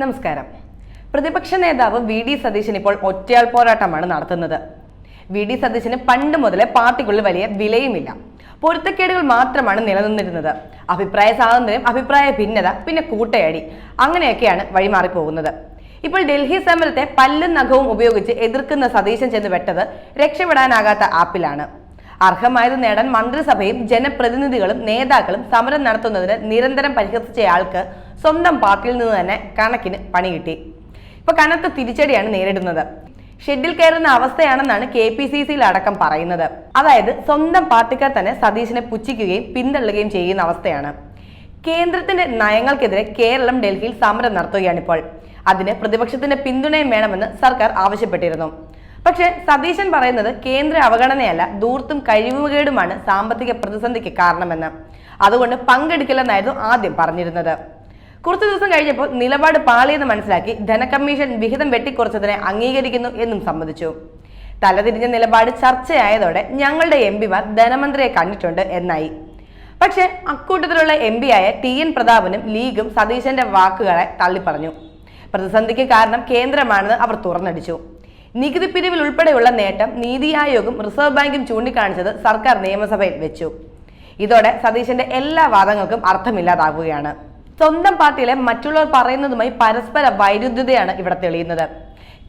നമസ്കാരം. പ്രതിപക്ഷ നേതാവ് വി ഡി സതീശൻ ഇപ്പോൾ ഒറ്റയാൾ പോരാട്ടമാണ് നടത്തുന്നത്. വി ഡി സതീശന് പണ്ട് മുതലേ പാർട്ടിക്കുള്ളിൽ വലിയ വിലയുമില്ല. പൊരുത്തക്കേടുകൾ മാത്രമാണ് നിലനിന്നിരുന്നത്. അഭിപ്രായ സ്വാതന്ത്ര്യം അഭിപ്രായ ഭിന്നത പിന്നെ കൂട്ടയടി അങ്ങനെയൊക്കെയാണ് വഴിമാറിപ്പോകുന്നത്. ഇപ്പോൾ ഡൽഹി സമരത്തെ പല്ലും നഖവും ഉപയോഗിച്ച് എതിർക്കുന്ന സതീശൻ ചെന്ന് വെട്ടത് രക്ഷപ്പെടാനാകാത്ത ആപ്പിലാണ്. അർഹമായത് നേടാൻ മന്ത്രിസഭയും ജനപ്രതിനിധികളും നേതാക്കളും സമരം നടത്തുന്നതിന് നിരന്തരം പരിഹസിച്ചയാൾക്ക് സ്വന്തം പാർട്ടിയിൽ നിന്ന് തന്നെ കണക്കിന് പണി കിട്ടി. ഇപ്പൊ കനത്ത തിരിച്ചടിയാണ് നേരിടുന്നത്. ഷെഡിൽ കയറുന്ന അവസ്ഥയാണെന്നാണ് കെ പി സി സിയിൽ അടക്കം പറയുന്നത്. അതായത് സ്വന്തം പാർട്ടിക്കാർ തന്നെ സതീശനെ പുച്ഛിക്കുകയും പിന്തള്ളുകയും ചെയ്യുന്ന അവസ്ഥയാണ്. കേന്ദ്രത്തിന്റെ നയങ്ങൾക്കെതിരെ കേരളം ഡൽഹിയിൽ സമരം നടത്തുകയാണിപ്പോൾ അതിന് പ്രതിപക്ഷത്തിന്റെ പിന്തുണയും വേണമെന്ന് സർക്കാർ ആവശ്യപ്പെട്ടിരുന്നു. പക്ഷേ സതീശൻ പറയുന്നത് കേന്ദ്ര അവഗണനയല്ല ദൂർത്തും കഴിവുകേടുമാണ് സാമ്പത്തിക പ്രതിസന്ധിക്ക് കാരണമെന്ന്. അതുകൊണ്ട് പങ്കെടുക്കില്ലെന്നായിരുന്നു ആദ്യം പറഞ്ഞിരുന്നത്. കുറച്ചു ദിവസം കഴിഞ്ഞപ്പോൾ നിലപാട് പാളിയെന്ന് മനസ്സിലാക്കി ധനകമ്മീഷൻ വിഹിതം വെട്ടിക്കുറച്ചതിനെ അംഗീകരിക്കുന്നു എന്നും സമ്മതിച്ചു. തലതിരിഞ്ഞ നിലപാട് ചർച്ചയായതോടെ ഞങ്ങളുടെ എം പിമാർ ധനമന്ത്രിയെ കണ്ടിട്ടുണ്ട് എന്നായി. പക്ഷേ അക്കൂട്ടത്തിലുള്ള എം ആയ ടി എൻ പ്രതാപനും ലീഗും സതീശന്റെ വാക്കുകളെ തള്ളിപ്പറഞ്ഞു. പ്രതിസന്ധിക്ക് കാരണം കേന്ദ്രമാണെന്ന് അവർ തുറന്നടിച്ചു. നികുതി പിരിവിൽ ഉൾപ്പെടെയുള്ള നേട്ടം നീതി ആയോഗും റിസർവ് ബാങ്കും ചൂണ്ടിക്കാണിച്ചത് സർക്കാർ നിയമസഭയിൽ വെച്ചു. ഇതോടെ സതീശന്റെ എല്ലാ വാദങ്ങൾക്കും അർത്ഥമില്ലാതാകുകയാണ് സ്വന്തം പാർട്ടിയിലെ മറ്റുള്ളവർ പറയുന്നതുമായി പരസ്പര വൈരുദ്ധ്യതയാണ് ഇവിടെ തെളിയുന്നത്.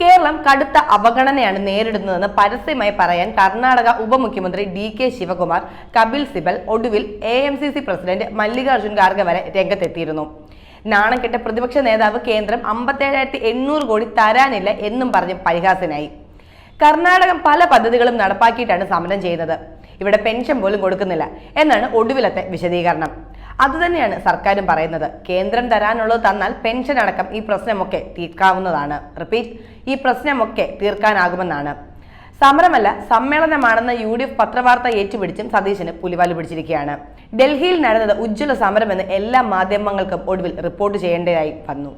കേരളം കടുത്ത അവഗണനയാണ് നേരിടുന്നതെന്ന് പരസ്യമായി പറയാൻ കർണാടക ഉപമുഖ്യമന്ത്രി ഡി കെ ശിവകുമാർ കപിൽ സിബൽ ഒടുവിൽ A M C C president Mallikarjun Kharge വരെ രംഗത്തെത്തിയിരുന്നു. നാണം കെട്ട പ്രതിപക്ഷ നേതാവ് കേന്ദ്രം അമ്പത്തേഴായിരത്തി എണ്ണൂറ് കോടി തരാനില്ല എന്നും പറഞ്ഞ് പരിഹാസനായി കർണാടകം പല പദ്ധതികളും നടപ്പാക്കിയിട്ടാണ് സമരം ചെയ്യുന്നത്. ഇവിടെ പെൻഷൻ പോലും കൊടുക്കുന്നില്ല എന്നാണ് ഒടുവിലത്തെ വിശദീകരണം. അതുതന്നെയാണ് സർക്കാരും പറയുന്നത്. കേന്ദ്രം തരാനുള്ളത് തന്നാൽ പെൻഷൻ അടക്കം ഈ പ്രശ്നമൊക്കെ തീർക്കാവുന്നതാണ്. റിപ്പീറ്റ് ഈ പ്രശ്നമൊക്കെ തീർക്കാനാകുമെന്നാണ്. സമരമല്ല സമ്മേളനമാണെന്ന് യു ഡി എഫ് പത്രവാർത്ത ഏറ്റുപിടിച്ചും സതീശന് പുലിവാലു പിടിച്ചിരിക്കുകയാണ്. ഡൽഹിയിൽ നടന്നത് ഉജ്ജ്വല സമരമെന്ന് എല്ലാ മാധ്യമങ്ങൾക്കും ഒടുവിൽ റിപ്പോർട്ട് ചെയ്യേണ്ടതായി വന്നു.